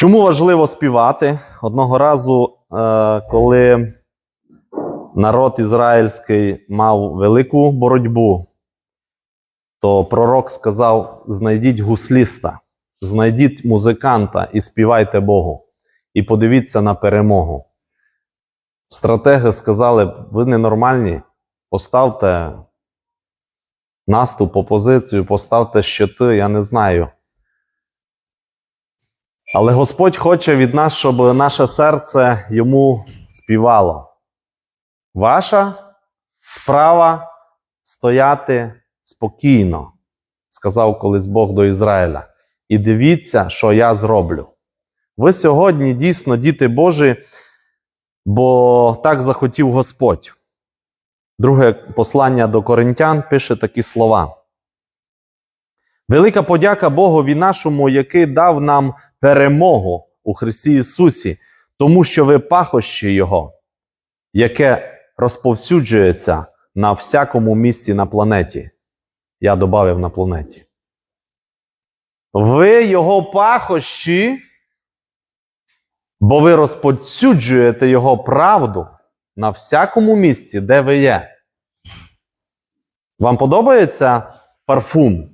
Чому важливо співати? Одного разу, е, коли народ ізраїльський мав велику боротьбу, то пророк сказав: знайдіть гусліста, знайдіть музиканта і співайте Богу. І подивіться на перемогу. Стратеги сказали: ви ненормальні, поставте наступ, опозицію, поставте щити, я не знаю. Але Господь хоче від нас, щоб наше серце йому співало. Ваша справа стояти спокійно, сказав колись Бог до Ізраїля. І дивіться, що я зроблю. Ви сьогодні дійсно діти Божі, бо так захотів Господь. Друге послання до Коринтян пише такі слова. Велика подяка Богові нашому, який дав нам перемогу у Христі Ісусі, тому що ви пахощі Його, яке розповсюджується на всякому місці на планеті. Я додав на планеті. Ви Його пахощі, бо ви розповсюджуєте Його правду на всякому місці, де ви є. Вам подобається парфум?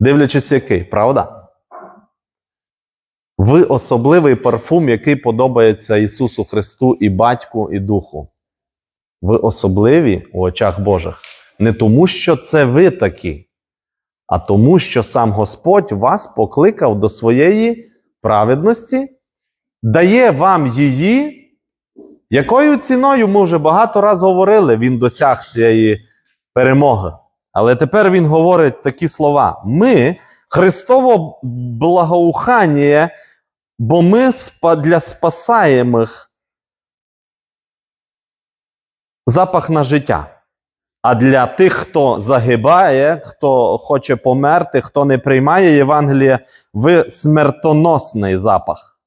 Дивлячись, який, правда? Ви особливий парфум, який подобається Ісусу Христу і Батьку, і Духу. Ви особливі у очах Божих. Не тому, що це ви такі, а тому, що сам Господь вас покликав до своєї праведності, дає вам її. Якою ціною ми вже багато раз говорили, він досяг цієї перемоги. Але тепер він говорить такі слова: ми Христово благоухання, бо ми для спасаємих запах на життя. А для тих, хто загибає, хто хоче померти, хто не приймає Євангелія, ви смертоносний запах.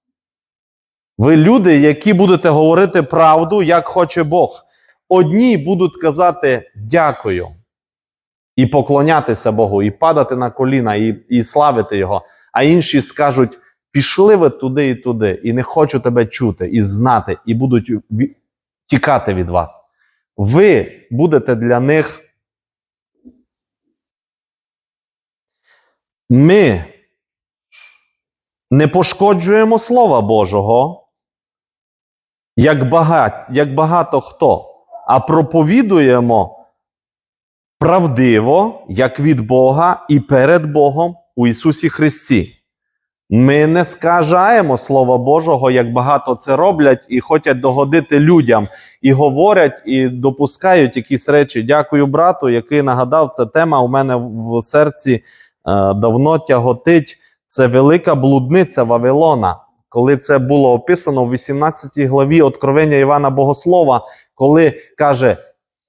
Ви люди, які будете говорити правду, як хоче Бог. Одні будуть казати дякую і поклонятися Богу, і падати на коліна, і, і славити Його. А інші скажуть: пішли ви туди і туди, і не хочу тебе чути, і знати, і будуть тікати від вас. Ви будете для них. Ми не пошкоджуємо Слова Божого, як багато, як багато хто, а проповідуємо правдиво, як від Бога і перед Богом у Ісусі Христі. Ми не скажаємо Слова Божого, як багато це роблять, і хочуть догодити людям, і говорять, і допускають якісь речі. Дякую брату, який нагадав, це тема у мене в серці е, давно тяготить. Це велика блудниця Вавилона. Коли це було описано в 18 главі Откровення Івана Богослова, коли каже: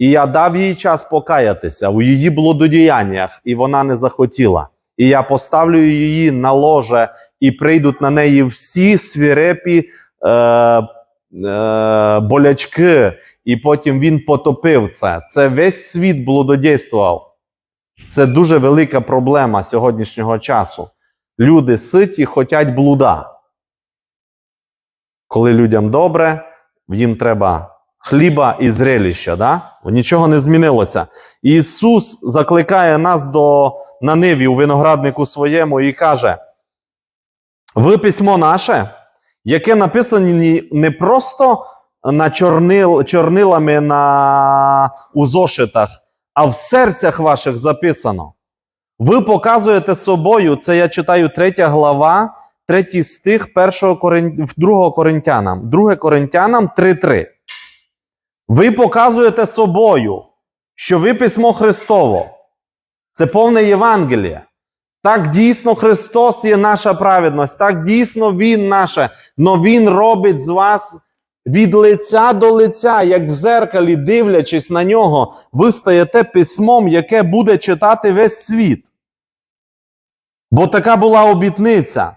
І я дав їй час покаятися у її блудодіяннях, і вона не захотіла. І я поставлю її на ложе, і прийдуть на неї всі свірепі е, е, болячки, і потім він потопив це. Це весь світ блудодійствував. Це дуже велика проблема сьогоднішнього часу. Люди ситі, хотять блуда. Коли людям добре, їм треба хліба і зрелища. Да? Нічого не змінилося. Ісус закликає нас до на ниві у винограднику своєму і каже: ви письмо наше, яке написані не просто на чорнил, чорнилами на, у зошитах, а в серцях ваших записано. Ви показуєте собою, це я читаю 3 глава, 3 стих 1 Корин... 2 Коринтянам, 2 Коринтянам 3.3. Ви показуєте собою, що ви письмо Христово. Це повне Євангеліє. Так дійсно Христос є наша праведність, так дійсно Він наше, но Він робить з вас від лиця до лиця, як в зеркалі, дивлячись на нього, ви стаєте письмом, яке буде читати весь світ. Бо така була обітниця.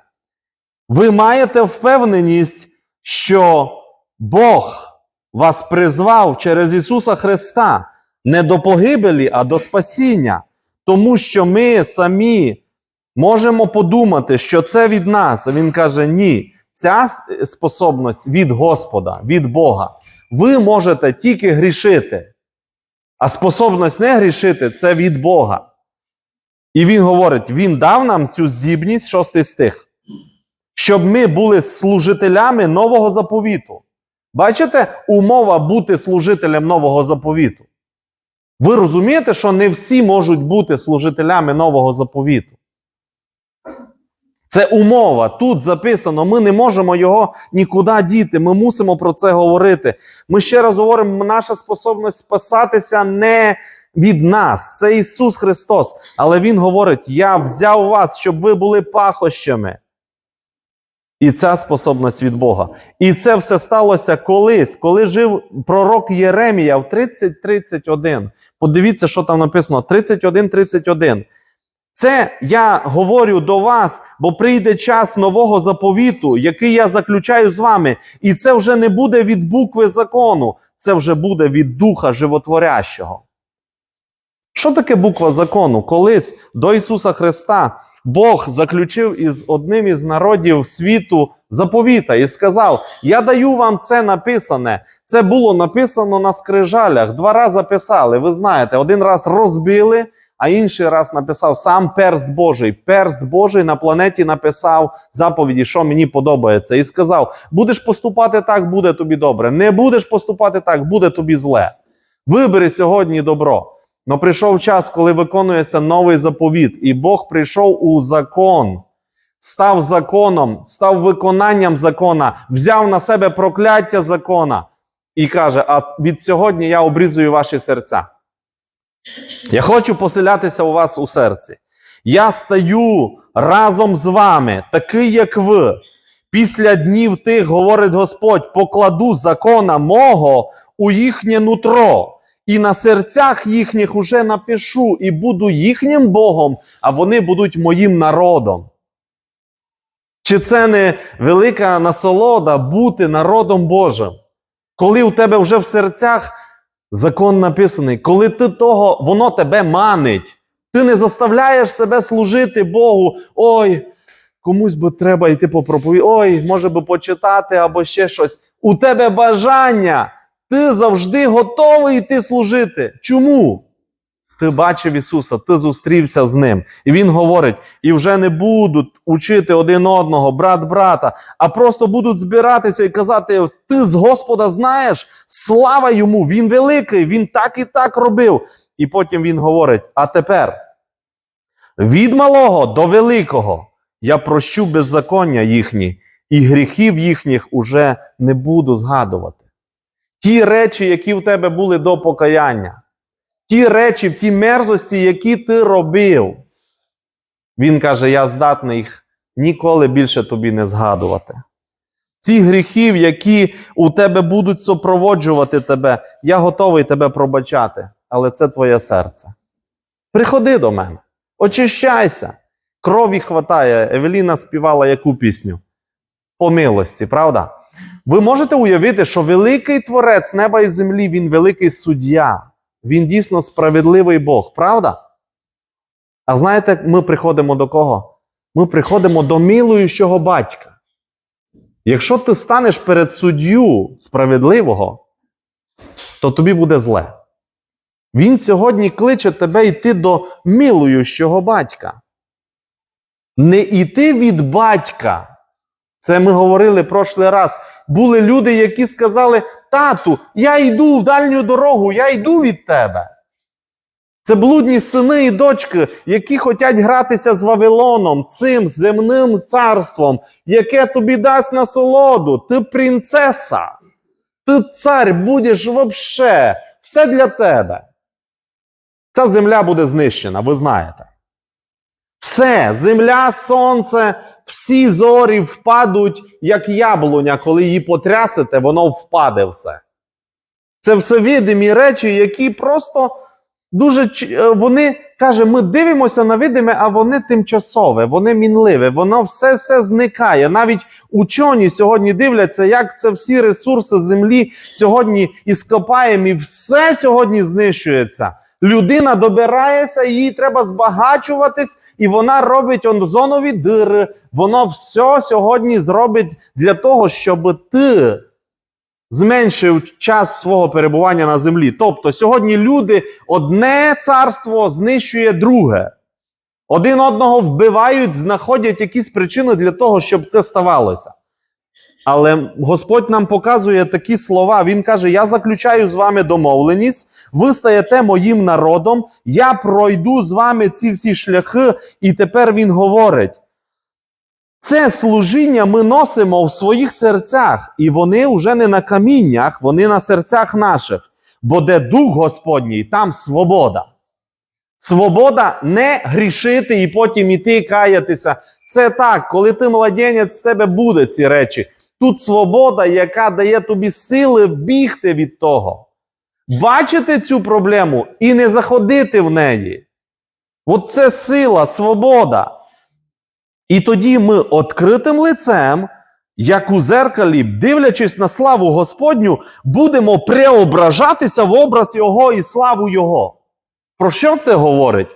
Ви маєте впевненість, що Бог вас призвав через Ісуса Христа не до погибелі, а до спасіння. Тому що ми самі можемо подумати, що це від нас. А він каже: ні, ця способність від Господа, від Бога. Ви можете тільки грішити, а способність не грішити це від Бога. І він говорить: Він дав нам цю здібність, шостий стих, щоб ми були служителями нового заповіту. Бачите, умова бути служителем нового заповіту. Ви розумієте, що не всі можуть бути служителями нового заповіту. Це умова. Тут записано, ми не можемо його нікуди діти. Ми мусимо про це говорити. Ми ще раз говоримо, наша способність спасатися не від нас. Це Ісус Христос. Але Він говорить: Я взяв вас, щоб ви були пахощами. І ця способність від Бога. І це все сталося колись, коли жив пророк Єремія в 30-31. Подивіться, що там написано: 31-31. Це я говорю до вас, бо прийде час нового заповіту, який я заключаю з вами. І це вже не буде від букви закону, це вже буде від духа животворящого. Що таке буква закону? Колись до Ісуса Христа Бог заключив із одним із народів світу заповіта і сказав: Я даю вам це написане. Це було написано на скрижалях. Два рази писали. Ви знаєте, один раз розбили, а інший раз написав сам перст Божий. Перст Божий на планеті написав заповіді, що мені подобається, і сказав: будеш поступати так, буде тобі добре. Не будеш поступати так, буде тобі зле. Вибери сьогодні добро. Но прийшов час, коли виконується новий заповіт, і Бог прийшов у закон, став законом, став виконанням закона, взяв на себе прокляття закона і каже: А від сьогодні я обрізую ваші серця. Я хочу поселятися у вас у серці. Я стаю разом з вами, такий, як ви. Після днів тих, говорить Господь, покладу закона мого у їхнє нутро, і на серцях їхніх уже напишу, і буду їхнім Богом, а вони будуть моїм народом. Чи це не велика насолода бути народом Божим? Коли у тебе вже в серцях закон написаний, коли ти того, воно тебе манить, ти не заставляєш себе служити Богу. Ой, комусь би треба йти по проповіді, ой, може би почитати або ще щось. У тебе бажання, ти завжди готовий йти служити. Чому? Ти бачив Ісуса, ти зустрівся з Ним. І Він говорить: і вже не будуть учити один одного, брат брата, а просто будуть збиратися і казати: Ти з Господа знаєш, слава йому, Він великий, Він так і так робив. І потім Він говорить: а тепер від малого до великого я прощу беззаконня їхні, і гріхів їхніх уже не буду згадувати. Ті речі, які в тебе були до покаяння, ті речі, ті мерзості, які ти робив. Він каже: Я здатний їх ніколи більше тобі не згадувати. Ці гріхів, які у тебе будуть супроводжувати тебе, я готовий тебе пробачати, але це твоє серце. Приходи до мене, очищайся. Крові хватає. Евеліна співала яку пісню? По милості, правда? Ви можете уявити, що великий творець неба і землі, він великий суддя. Він дійсно справедливий Бог, правда? А знаєте, ми приходимо до кого? Ми приходимо до милуючого батька. Якщо ти станеш перед суддю справедливого, то тобі буде зле. Він сьогодні кличе тебе йти до милуючого батька. Не йти від батька. Це ми говорили прошлий раз. Були люди, які сказали: Тату, я йду в дальню дорогу, я йду від тебе. Це блудні сини і дочки, які хочуть гратися з Вавилоном, цим земним царством, яке тобі дасть насолоду. Ти принцеса, ти цар будеш вообще, все для тебе. Ця земля буде знищена, ви знаєте. Все, земля, сонце, всі зорі впадуть, як яблуня, коли її потрясете, воно впаде все. Це все видимі речі, які просто дуже е, вони каже, ми дивимося на видиме, а вони тимчасове, вони мінливе, воно все все зникає. Навіть учені сьогодні дивляться, як це всі ресурси землі сьогодні іскопаємо, і все сьогодні знищується. Людина добирається, їй треба збагачуватись, і вона робить онзонові дири. Воно все сьогодні зробить для того, щоб ти зменшив час свого перебування на землі. Тобто сьогодні люди одне царство знищує друге. Один одного вбивають, знаходять якісь причини для того, щоб це ставалося. Але Господь нам показує такі слова. Він каже: Я заключаю з вами домовленість, ви стаєте моїм народом, я пройду з вами ці всі шляхи, і тепер він говорить. Це служіння ми носимо в своїх серцях, і вони вже не на каміннях, вони на серцях наших. Бо де дух Господній, там свобода. Свобода не грішити і потім іти каятися. Це так, коли ти младенець, з тебе буде ці речі. Тут свобода, яка дає тобі сили бігти від того. Бачити цю проблему і не заходити в неї. От це сила, свобода. І тоді ми відкритим лицем, як у зеркалі, дивлячись на славу Господню, будемо преображатися в образ Його і славу Його. Про що це говорить?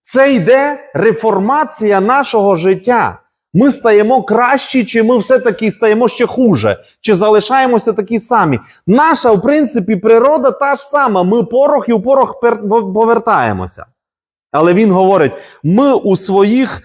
Це йде реформація нашого життя. Ми стаємо кращі, чи ми все-таки стаємо ще хуже, чи залишаємося такі самі. Наша, в принципі, природа та ж сама. Ми порох і в порох повертаємося. Але він говорить: ми у своїх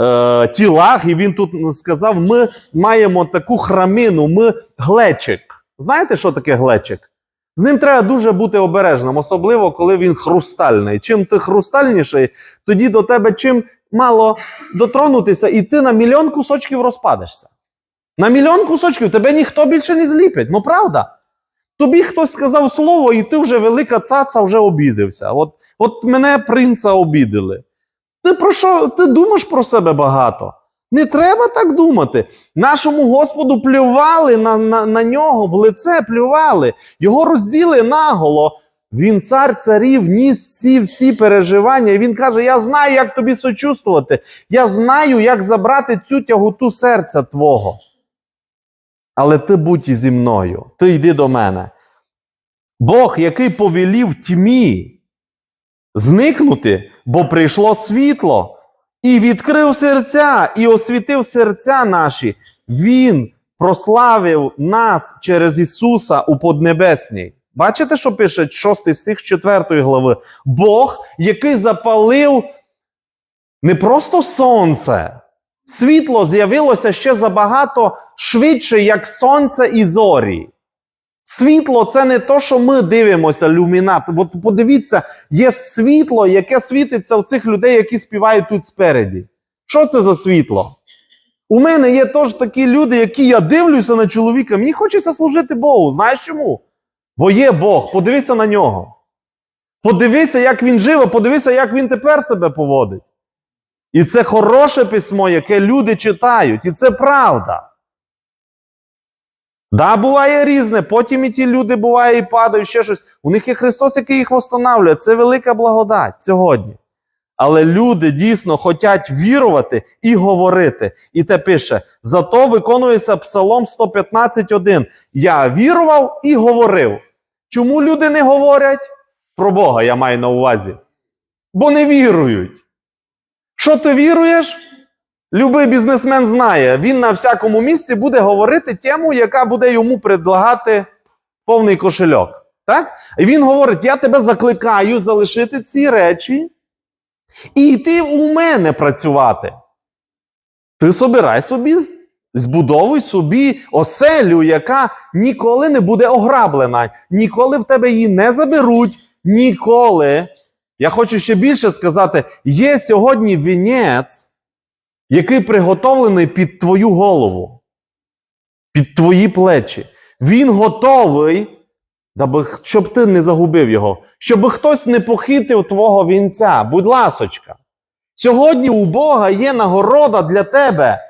е, тілах, і він тут сказав: ми маємо таку храмину, ми глечик. Знаєте, що таке глечик? З ним треба дуже бути обережним, особливо коли він хрустальний. Чим ти хрустальніший, тоді до тебе чим мало дотронутися, і ти на мільйон кусочків розпадешся. На мільйон кусочків тебе ніхто більше не зліпить. Ну правда? Тобі хтось сказав слово, і ти вже велика цаца вже обідився. От, от мене принца обідали. Ти про що? Ти думаєш про себе багато? Не треба так думати. Нашому Господу плювали на, на, на нього, в лице плювали, його розділи наголо. Він цар царів, ніс ці всі переживання. І він каже: Я знаю, як тобі сочувствувати. Я знаю, як забрати цю тяготу серця твого. Але ти будь зі мною, ти йди до мене. Бог, який повелів тьмі зникнути, бо прийшло світло, і відкрив серця, і освітив серця наші. Він прославив нас через Ісуса у Поднебесній. Бачите, що пише 6 стих 4 глави? Бог, який запалив не просто сонце, світло з'явилося ще забагато швидше, як сонце і зорі. Світло це не то, що ми дивимося, люмінат. От подивіться, є світло, яке світиться в цих людей, які співають тут спереді. Що це за світло? У мене є теж такі люди, які я дивлюся на чоловіка, мені хочеться служити Богу. Знаєш чому? Бо є Бог, подивися на нього. Подивися, як він живе, подивися, як він тепер себе поводить. І це хороше письмо, яке люди читають, і це правда. Да, буває різне, потім і ті люди буває і падають, ще щось. У них є Христос, який їх встановлює. Це велика благодать сьогодні. Але люди дійсно хочуть вірувати і говорити. І те пише: зато виконується Псалом 115.1. Я вірував і говорив. Чому люди не говорять? Про Бога я маю на увазі. Бо не вірують. Що ти віруєш? Любий бізнесмен знає, він на всякому місці буде говорити тему, яка буде йому предлагати повний кошельок. Так? І він говорить: я тебе закликаю залишити ці речі і йти у мене працювати. Ти собирай собі, збудовуй собі оселю, яка ніколи не буде ограблена, ніколи в тебе її не заберуть, ніколи. Я хочу ще більше сказати: є сьогодні вінець який приготовлений під твою голову, під твої плечі. Він готовий, даби, щоб ти не загубив його, щоб хтось не похитив твого вінця. Будь ласочка. Сьогодні у Бога є нагорода для тебе.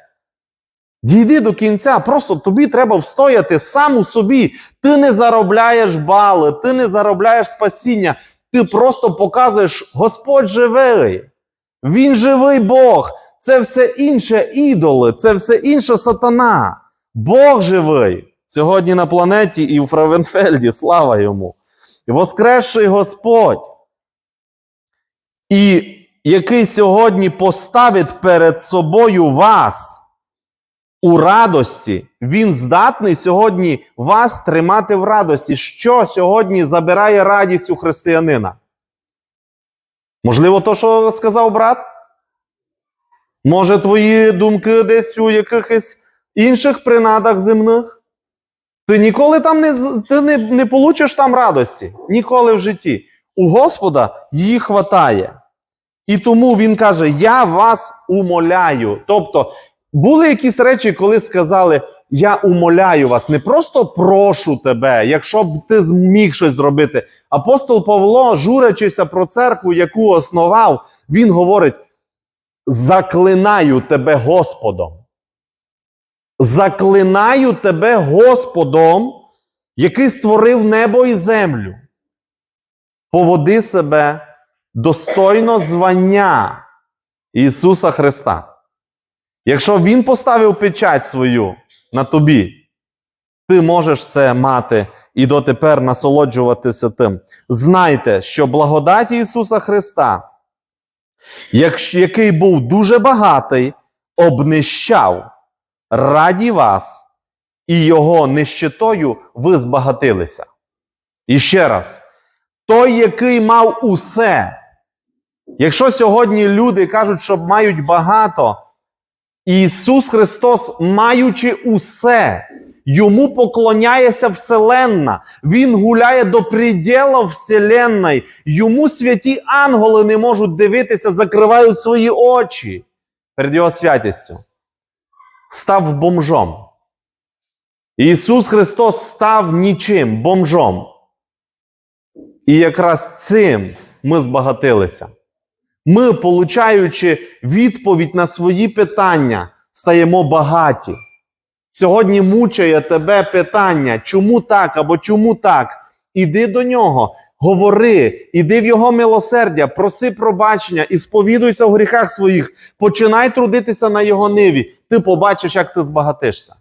Дійди до кінця, просто тобі треба встояти сам у собі. Ти не заробляєш бали, ти не заробляєш спасіння, ти просто показуєш, Господь живий. Він живий Бог. Це все інше ідоли, це все інша сатана. Бог живий сьогодні на планеті і у Фравенфельді, слава йому. Воскресший Господь. і який сьогодні поставить перед собою вас у радості, він здатний сьогодні вас тримати в радості. Що сьогодні забирає радість у християнина? Можливо, то, що сказав брат? Може, твої думки десь у якихось інших принадах земних? Ти ніколи там не, ти не, не получиш там радості. Ніколи в житті. У Господа її хватає. І тому він каже: Я вас умоляю. Тобто, були якісь речі, коли сказали: Я умоляю вас, не просто прошу тебе, якщо б ти зміг щось зробити. Апостол Павло, журячися про церкву, яку основав, він говорить: Заклинаю тебе Господом. Заклинаю тебе Господом, який створив небо і землю. Поводи себе достойно звання Ісуса Христа. Якщо Він поставив печать свою на тобі, ти можеш це мати і дотепер насолоджуватися тим. Знайте, що благодать Ісуса Христа, який був дуже багатий, обнищав раді вас, і його нищетою ви збагатилися. І ще раз, той, який мав усе. Якщо сьогодні люди кажуть, що мають багато, Ісус Христос, маючи усе, йому поклоняється Вселенна. Він гуляє до приділу Вселенної. Йому святі ангели не можуть дивитися, закривають свої очі перед Його святістю. Став бомжом. Ісус Христос став нічим, бомжом. І якраз цим ми збагатилися. Ми, получаючи відповідь на свої питання, стаємо багаті. Сьогодні мучає тебе питання, чому так або чому так. Іди до нього, говори, іди в його милосердя, проси пробачення і сповідуйся в гріхах своїх, починай трудитися на його ниві. Ти побачиш, як ти збагатишся.